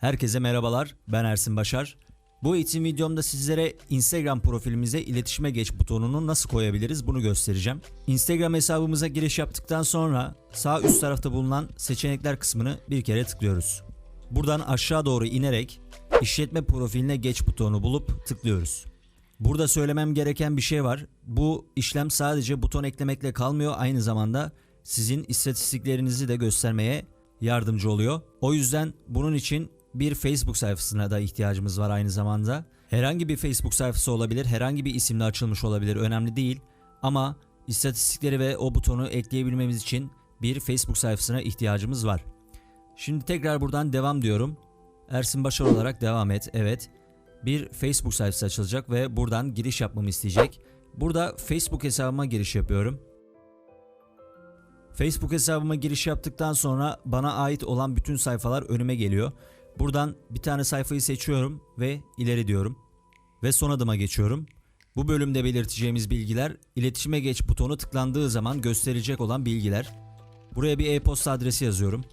Herkese merhabalar, ben Ersin Başar. Bu eğitim videomda sizlere Instagram profilimize iletişime geç butonunu nasıl koyabiliriz bunu göstereceğim. Instagram hesabımıza giriş yaptıktan sonra sağ üst tarafta bulunan seçenekler kısmını bir kere tıklıyoruz. Buradan aşağı doğru inerek işletme profiline geç butonu bulup tıklıyoruz. Burada söylemem gereken bir şey var. Bu işlem sadece buton eklemekle kalmıyor aynı zamanda sizin istatistiklerinizi de göstermeye yardımcı oluyor. O yüzden bunun için bir Facebook sayfasına da ihtiyacımız var aynı zamanda. Herhangi bir Facebook sayfası olabilir, herhangi bir isimle açılmış olabilir, önemli değil. Ama istatistikleri ve o butonu ekleyebilmemiz için bir Facebook sayfasına ihtiyacımız var. Şimdi tekrar buradan devam diyorum. Ersin Başar olarak devam et. Evet. Bir Facebook sayfası açılacak ve buradan giriş yapmamı isteyecek. Burada Facebook hesabıma giriş yapıyorum. Facebook hesabıma giriş yaptıktan sonra bana ait olan bütün sayfalar önüme geliyor. Buradan bir tane sayfayı seçiyorum ve ileri diyorum. Ve son adıma geçiyorum. Bu bölümde belirteceğimiz bilgiler iletişime geç butonu tıklandığı zaman gösterecek olan bilgiler. Buraya bir e-posta adresi yazıyorum.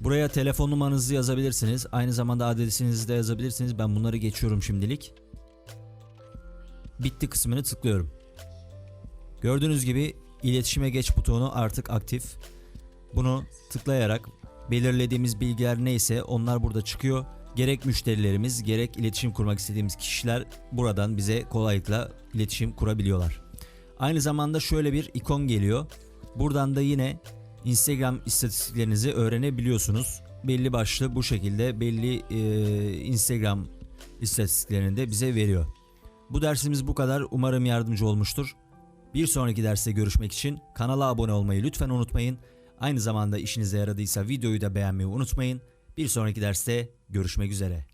Buraya telefon numaranızı yazabilirsiniz. Aynı zamanda adresinizi de yazabilirsiniz. Ben bunları geçiyorum şimdilik. Bitti kısmını tıklıyorum. Gördüğünüz gibi iletişime geç butonu artık aktif. Bunu tıklayarak belirlediğimiz bilgiler neyse onlar burada çıkıyor. Gerek müşterilerimiz gerek iletişim kurmak istediğimiz kişiler buradan bize kolaylıkla iletişim kurabiliyorlar. Aynı zamanda şöyle bir ikon geliyor. Buradan da yine Instagram istatistiklerinizi öğrenebiliyorsunuz. Belli başlı bu şekilde belli e, Instagram istatistiklerini de bize veriyor. Bu dersimiz bu kadar. Umarım yardımcı olmuştur. Bir sonraki derste görüşmek için kanala abone olmayı lütfen unutmayın. Aynı zamanda işinize yaradıysa videoyu da beğenmeyi unutmayın. Bir sonraki derste görüşmek üzere.